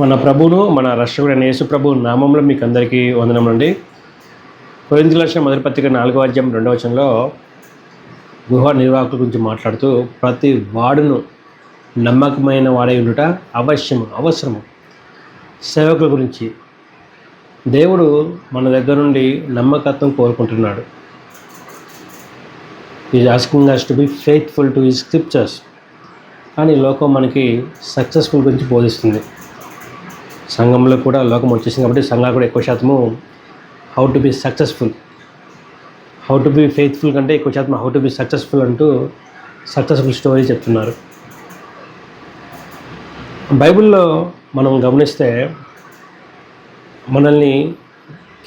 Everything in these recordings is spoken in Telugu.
మన ప్రభువును మన రక్షకుడైన యేసు ప్రభు నామంలో మీకు అందరికీ వందనములండి. కొరింది లక్ష మొదటి పత్రిక నాలుగో అధ్యాయం రెండవ వచనంలో గృహ నిర్వాహకుల గురించి మాట్లాడుతూ ప్రతి వాడును నమ్మకమైన వాడై ఉండుట అవశ్యము అవసరము. సేవకుల గురించి. దేవుడు మన దగ్గర నుండి నమ్మకత్వం కోరుకుంటున్నాడు. Is asking us to be faithful to ఈ స్క్రిప్చర్స్ కానీ లోకం మనకి సక్సెస్ఫుల్ గురించి బోధిస్తుంది. సంఘంలో కూడా లోకం వచ్చేసింది కాబట్టి సంఘాలు కూడా ఎక్కువ శాతము how to be successful how to be faithful కంటే ఎక్కువ శాతం హౌ టు బి సక్సెస్ఫుల్ అంటూ సక్సెస్ఫుల్ స్టోరీ చెప్తున్నారు. బైబిల్లో మనం గమనిస్తే మనల్ని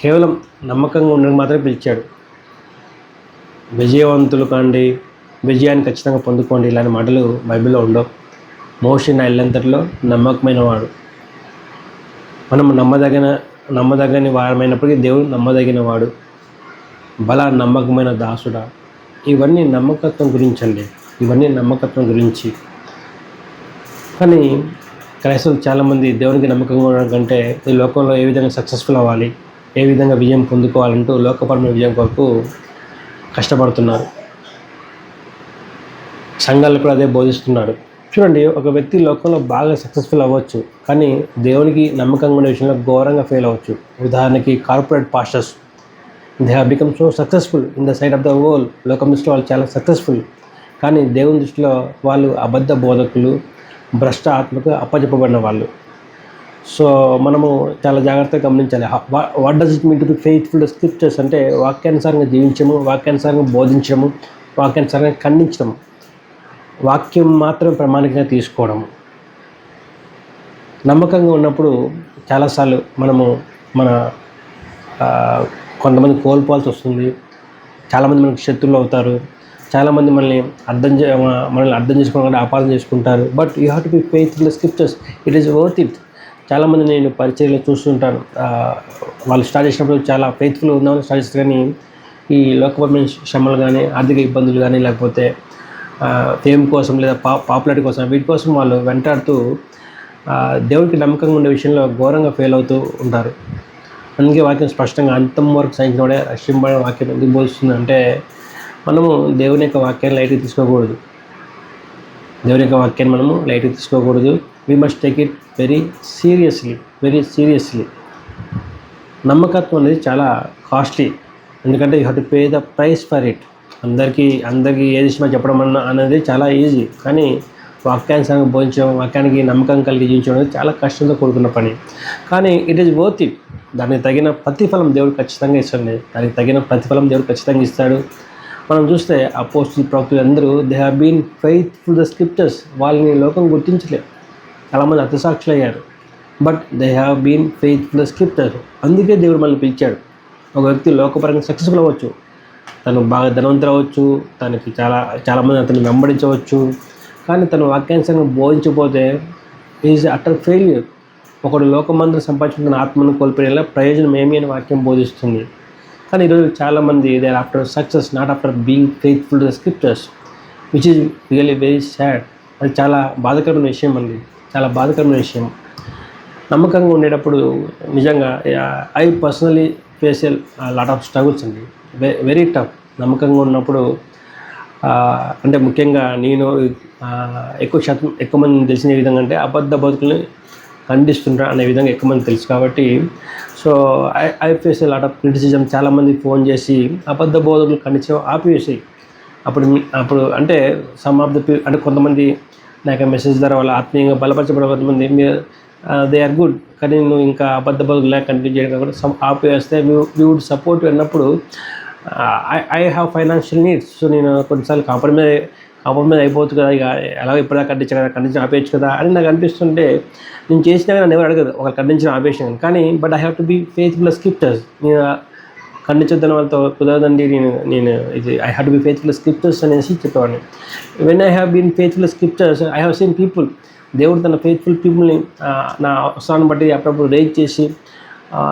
కేవలం నమ్మకంగా ఉండడానికి మాత్రమే పిలిచాడు. విజయవంతులు కాండి విజయాన్ని ఖచ్చితంగా పొందుకోండి ఇలాంటి మాటలు బైబిల్లో ఉండవు. మోషన్ ఎల్లంతటిలో నమ్మకమైన వాడు. మనం నమ్మదగిన నమ్మదగని వారమైనప్పటికీ దేవుడు నమ్మదగిన వాడు బల నమ్మకమైన దాసుడా. ఇవన్నీ నమ్మకత్వం గురించి అండి ఇవన్నీ నమ్మకత్వం గురించి. కానీ క్రైస్తవులు చాలామంది దేవునికి నమ్మకంగా ఉండడం కంటే ఈ లోకంలో ఏ విధంగా సక్సెస్ఫుల్ అవ్వాలి ఏ విధంగా విజయం పొందుకోవాలంటూ లోకపరమైన విజయం కొరకు కష్టపడుతున్నారు. సంఘాలు కూడా అదే బోధిస్తున్నాడు. చూడండి ఒక వ్యక్తి లోకంలో బాగా సక్సెస్ఫుల్ అవ్వచ్చు కానీ దేవునికి నమ్మకంగా ఉండే విషయంలో ఘోరంగా ఫెయిల్ అవ్వచ్చు. ఉదాహరణకి corporate pastors they have become so successful in the side of the world లోకం దృష్టిలో వాళ్ళు చాలా సక్సెస్ఫుల్ కానీ దేవుని దృష్టిలో వాళ్ళు అబద్ధ బోధకులు భ్రష్ట ఆత్మకు అప్పచెప్పబడిన వాళ్ళు. సో మనము చాలా జాగ్రత్తగా గమనించాలి. What does it mean to be faithful scriptures అంటే వాక్యానుసారంగా జీవించము వాక్యానుసారంగా బోధించడము వాక్యానుసారంగా ఖండించడము వాక్యం మాత్రం ప్రమాణికంగా తీసుకోవడం. నమ్మకంగా ఉన్నప్పుడు చాలాసార్లు మనము మన కొంతమంది కోల్పోవాల్సి వస్తుంది. చాలామంది మనకు శత్రువులు అవుతారు. చాలామంది మనల్ని అర్థం చే మనల్ని అర్థం చేసుకోవడం అపార్థం చేసుకుంటారు. But you have to be faithful scriptures. It is worth it. చాలామంది నేను పరిచయలో చూస్తుంటాను. వాళ్ళు స్టార్ట్ చేసినప్పుడు చాలా ఫెయిత్ఫుల్ ఉందామని స్టార్ట్ చేస్తారు. కానీ ఈ లోకపరమైన శ్రమలు కానీ ఆర్థిక ఇబ్బందులు కానీ లేకపోతే ఫేమ్ కోసం లేదా పా పాపులారిటీ కోసం వీటి కోసం వాళ్ళు వెంటాడుతూ దేవుడికి నమ్మకంగా ఉండే విషయంలో ఘోరంగా ఫెయిల్ అవుతూ ఉంటారు. అందుకే వాక్యం స్పష్టంగా అంతం వరకు సహించినవాడే రక్షింపడే వాక్యం ఎందుకు బోధిస్తుంది అంటే మనము దేవుని యొక్క వాక్యాన్ని లైట్గా తీసుకోకూడదు. దేవుని యొక్క వాక్యాన్ని మనము లైట్గా తీసుకోకూడదు. We must take it very seriously very seriously నమ్మకత్వం అనేది చాలా కాస్ట్లీ. ఎందుకంటే you have to pay the price for it. అందరికీ అందరికీ ఏది ఇష్టమో చెప్పడం అన్న అనేది చాలా ఈజీ కానీ వాక్యానుసారంగా బోధించడం వాక్యానికి నమ్మకం కలిగి జీవించడం అనేది చాలా కష్టంతో కూడుకున్న పని. కానీ ఇట్ ఈస్ వర్త్ ఇట్ దానికి తగిన ప్రతిఫలం దేవుడు ఖచ్చితంగా ఇస్తాడు దానికి తగిన ప్రతిఫలం దేవుడు ఖచ్చితంగా ఇస్తాడు. మనం చూస్తే ఆ పోస్ట్ ప్రవక్తులు అందరూ they have been faithful the scriptures వాళ్ళని లోకం గుర్తించలేదు చాలామంది అతసాక్షులు అయ్యారు but they have been faithful the scripture అందుకే దేవుడు మనల్ని పిలిచాడు. ఒక వ్యక్తి లోకపరంగా సక్సెస్ఫుల్ అవ్వచ్చు. తను బాగా ధనవంతులు అవ్వచ్చు తనకి చాలా చాలామంది అతను వెంబడించవచ్చు. కానీ తను వాక్యాంశంగా బోధించకపోతే ఈజ్ అటర్ ఫెయిల్యూర్ ఒకడు లోకమందరం సంపాదించుకున్న ఆత్మను కోల్పోయేలా ప్రయోజనం ఏమి అని వాక్యం బోధిస్తుంది. కానీ ఈరోజు చాలామంది they are after success not after being faithful the scriptures which is really very sad అది చాలా బాధకరమైన విషయం అండి. చాలా బాధకరమైన విషయం. నమ్మకంగా ఉండేటప్పుడు నిజంగా I personally face lot of struggles అండి. వెరీ టఫ్ నమ్మకంగా ఉన్నప్పుడు అంటే ముఖ్యంగా నేను ఎక్కువ శాతం ఎక్కువ మంది తెలిసిన విధంగా అంటే అబద్ధ బతుకుల్ని ఖండిస్తుంటా అనే విధంగా ఎక్కువ మంది తెలుసు కాబట్టి so I I face lot of criticism చాలామంది ఫోన్ చేసి అబద్ధ బోధకులు ఖండించే ఆపివేసి. అప్పుడు అప్పుడు అంటే సమ్ ఆఫ్ ద అంటే కొంతమంది నాకు మెసేజ్ ద్వారా వాళ్ళు ఆత్మీయంగా బలపరచబడే కొంతమంది మీరు దే ఆర్ గుడ్ కానీ నువ్వు ఇంకా అబద్ధ బదులు కంటిన్యూ చేయడం కాకుండా సమ్ ఆపేస్తే వీ వుడ్ సపోర్ట్ అన్నప్పుడు I I have financial needs so నేను కొన్నిసార్లు కాంప్రమైజ్ కాంప్రమైజ్ అయిపోతుంది కదా ఇక ఎలా ఇప్పుడా ఖండించిన కదా ఖండించిన ఆపేయచ్చు కదా అని నాకు అనిపిస్తుంటే నేను చేసినా కానీ నన్ను ఎవరు అడగదు ఒక ఖండించిన ఆపేసాను కానీ. But I have to be faithful scriptures నేను ఖండించొద్దని వాళ్ళతో కుదరదండి. నేను నేను ఇది I have to be faithful scriptures అనేసి చెప్పేవాడిని. When I have been faithful scriptures I have seen people దేవుడు తన ఫెయిత్ఫుల్ పీపుల్ని నా అవసరాన్ని బట్టి అప్పుడప్పుడు రేజ్ చేసి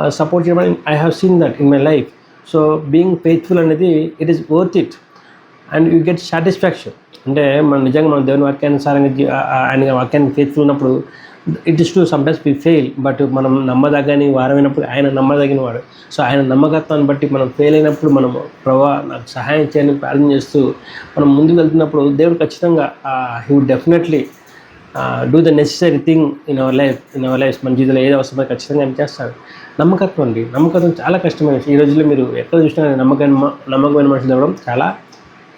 సపోర్ట్ చేయడం I have seen that in my life so being faithful అనేది it is worth it and you get satisfaction అంటే మనం నిజంగా మనం దేవుని వాక్యానుసారంగా ఆయన వాక్యాన్ని ఫెయిత్ఫుల్ ఉన్నప్పుడు it is to sometimes we fail but మనం నమ్మదగని వారమైనప్పుడు ఆయన నమ్మదగిన వాడు. సో ఆయన నమ్మకత్వాన్ని బట్టి మనం ఫెయిల్ అయినప్పుడు మనం ప్రభా నాకు సహాయం చేయని ప్రార్థన చేస్తూ మనం ముందుకు వెళ్తున్నప్పుడు దేవుడు ఖచ్చితంగా he would definitely do the necessary thing in our life in our life మన జీవితంలో ఏది అవసరమో ఖచ్చితంగా ఏం చేస్తారు నమ్మకత్వం అండి. నమ్మకత్వం చాలా కష్టమైన విషయం. ఈ రోజుల్లో మీరు ఎక్కడ చూసినా నమ్మకమైన నమ్మకమైన మనుషులు దొరకడం చాలా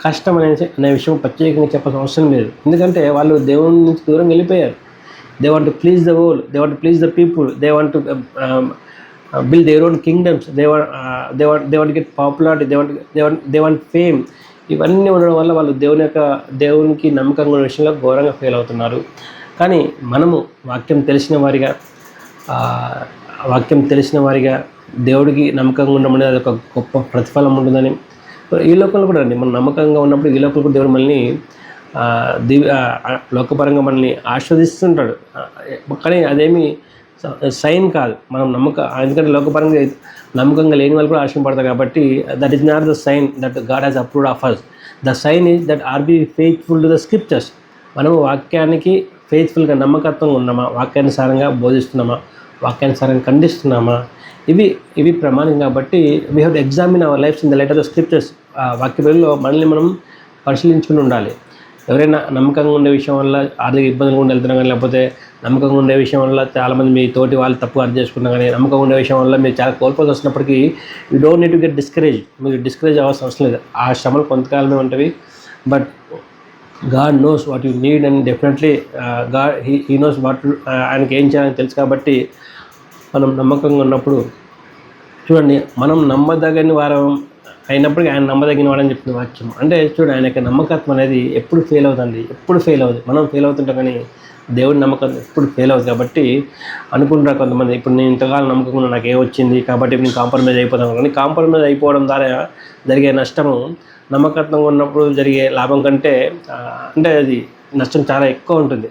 కష్టం అనే అనే విషయం ప్రత్యేకంగా చెప్పాల్సిన అవసరం లేదు. ఎందుకంటే వాళ్ళు దేవుని నుంచి దూరం వెళ్ళిపోయారు. They want to please the world they want to please the people they want to build their own kingdoms they want they want they want get popularity they want they want they want fame ఇవన్నీ ఉండడం వల్ల వాళ్ళు దేవుని యొక్క దేవునికి నమ్మకంగా ఉన్న విషయంలో ఘోరంగా ఫెయిల్ అవుతున్నారు. కానీ మనము వాక్యం తెలిసిన వారిగా వాక్యం తెలిసిన వారిగా దేవుడికి నమ్మకంగా ఉండడం అనేది ఒక గొప్ప ప్రతిఫలం ఉంటుందని. ఈ లోకంలో కూడా అండి మనం నమ్మకంగా ఉన్నప్పుడు ఈ లోకంలో కూడా దేవుడు మనల్ని దివ్య లోకపరంగా మనల్ని ఆస్వాదిస్తుంటాడు. కానీ అదేమి సైన్ కాదు. మనం నమ్మక ఎందుకంటే లోకపరంగా నమ్మకంగా లేని వాళ్ళు కూడా ఆశ్రమపడతారు కాబట్టి that is not the sign that God has approved of us the sign is that are be faithful to the scriptures మనము వాక్యానికి ఫెయిత్ఫుల్గా నమ్మకత్వంగా ఉన్నామా? వాక్యానుసారంగా బోధిస్తున్నామా? వాక్యానుసారంగా ఖండిస్తున్నామా? ఇవి ఇవి ప్రమాణం కాబట్టి we have examine our lives in the letter of scriptures వాక్య మనల్ని మనం పరిశీలించుకుని ఉండాలి. ఎవరైనా నమ్మకంగా ఉండే విషయం వల్ల ఆర్థిక ఇబ్బందులు కూడా వెళ్తున్నా కానీ లేకపోతే నమ్మకంగా ఉండే విషయం వల్ల చాలామంది మీ తోటి వాళ్ళు తప్పు అర్థం చేసుకున్నా కానీ నమ్మకంగా ఉండే విషయం వల్ల మీరు చాలా కోల్పోతే వస్తున్నప్పటికీ you don't need to get discourage. మీరు డిస్కరేజ్ అవ్వాల్సిన అవసరం లేదు. ఆ శ్రమలు కొంతకాలమే ఉంటవి. But God knows what you need and definitely God he he knows what ఆయనకి ఏం చేయాలని తెలుసు కాబట్టి మనం నమ్మకంగా ఉన్నప్పుడు చూడండి మనం నమ్మదగని వారం అయినప్పటికీ ఆయన నమ్మదగిన వాడని చెప్పిన వాక్యం అంటే చూడు ఆయన యొక్క నమ్మకత్వం అనేది ఎప్పుడు ఫెయిల్ అవుతుంది ఎప్పుడు ఫెయిల్ అవుతుంది. మనం ఫెయిల్ అవుతుంటాం కానీ దేవుడి నమ్మకం ఎప్పుడు ఫెయిల్ అవుతుంది కాబట్టి అనుకుంటారు కొంతమంది. ఇప్పుడు నేను ఇంతకాలం నమ్మకం ఉన్నా నాకు ఏమొచ్చింది కాబట్టి ఇప్పుడు నేను కాంప్రమైజ్ అయిపోతాను. కానీ కాంప్రమైజ్ అయిపోవడం ద్వారా జరిగే నష్టము నమ్మకత్వంగా ఉన్నప్పుడు జరిగే లాభం కంటే అంటే అది నష్టం చాలా ఎక్కువ ఉంటుంది.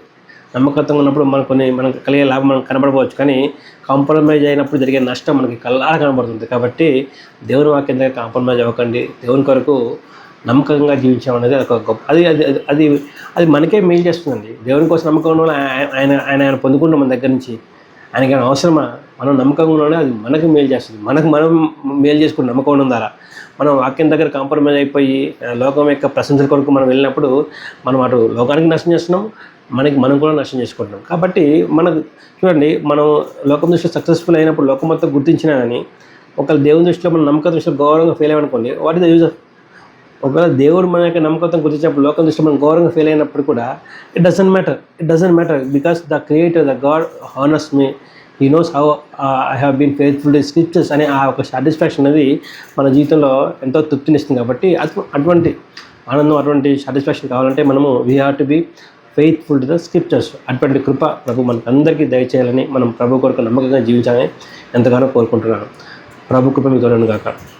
నమ్మకత్వంగా ఉన్నప్పుడు మనకు కొన్ని మనకు కలిగే లాభం మనకు కనబడవచ్చు. కానీ కాంప్రమైజ్ అయినప్పుడు జరిగే నష్టం మనకి కల్లా కనబడుతుంది. కాబట్టి దేవుని వాక్యం దగ్గర కాంప్రమైజ్ అవ్వకండి. దేవుని కొరకు నమ్మకంగా జీవించడం అనేది ఒక గొప్ప అది అది అది- అది మనకే మేలు చేస్తుందండి. దేవుని కోసం నమ్మకం ఉన్న ఆయన ఆయన ఆయన ఆయన పొందుకుంటాం మన దగ్గర నుంచి. ఆయనకి ఏమైనా అవసరమా? మనం నమ్మకంగా ఉన్నాడే అది మనకు మేలు చేస్తుంది. మనకు మనం మేలు చేసుకుని నమ్మకం ఉండడం ద్వారా మనం వాక్యం దగ్గర కాంప్రమైజ్ అయిపోయి లోకం యొక్క ప్రశంసల కొరకు మనం వెళ్ళినప్పుడు మనం అటు లోకానికి నష్టం చేస్తున్నాం మనకి మనం కూడా నష్టం చేసుకుంటున్నాం. కాబట్టి మనకు చూడండి మనం లోకం దృష్టిలో సక్సెస్ఫుల్ అయినప్పుడు లోకం మొత్తం గుర్తించినా కానీ ఒకవేళ దేవుని దృష్టిలో మన నమ్మకం దృష్టిలో గౌరవంగా fail అయ్యామనుకోండి what is the use of ఒకవేళ దేవుడు మన యొక్క నమ్మకత్వం గుర్తించినప్పుడు లోకం దృష్టిలో మనం గౌరవంగా ఫెయిల్ అయినప్పుడు కూడా it doesn't matter it doesn't matter because the creator the God honours me he knows how I have been faithful to scriptures అనే ఆ ఒక సాటిస్ఫాక్షన్ అనేది మన జీవితంలో ఎంతో తృప్తినిస్తుంది కాబట్టి అటు- అటువంటి ఆనందం అటువంటి సాటిస్ఫాక్షన్ కావాలంటే మనము we have to be faithful to the scriptures అటువంటి కృప ప్రభు మనందరికీ దయచేయాలని మనం ప్రభు కొరకు నమ్మకంగా జీవించాలని ఎంతగానో కోరుకుంటున్నాను. ప్రభు కృప మీకు కాక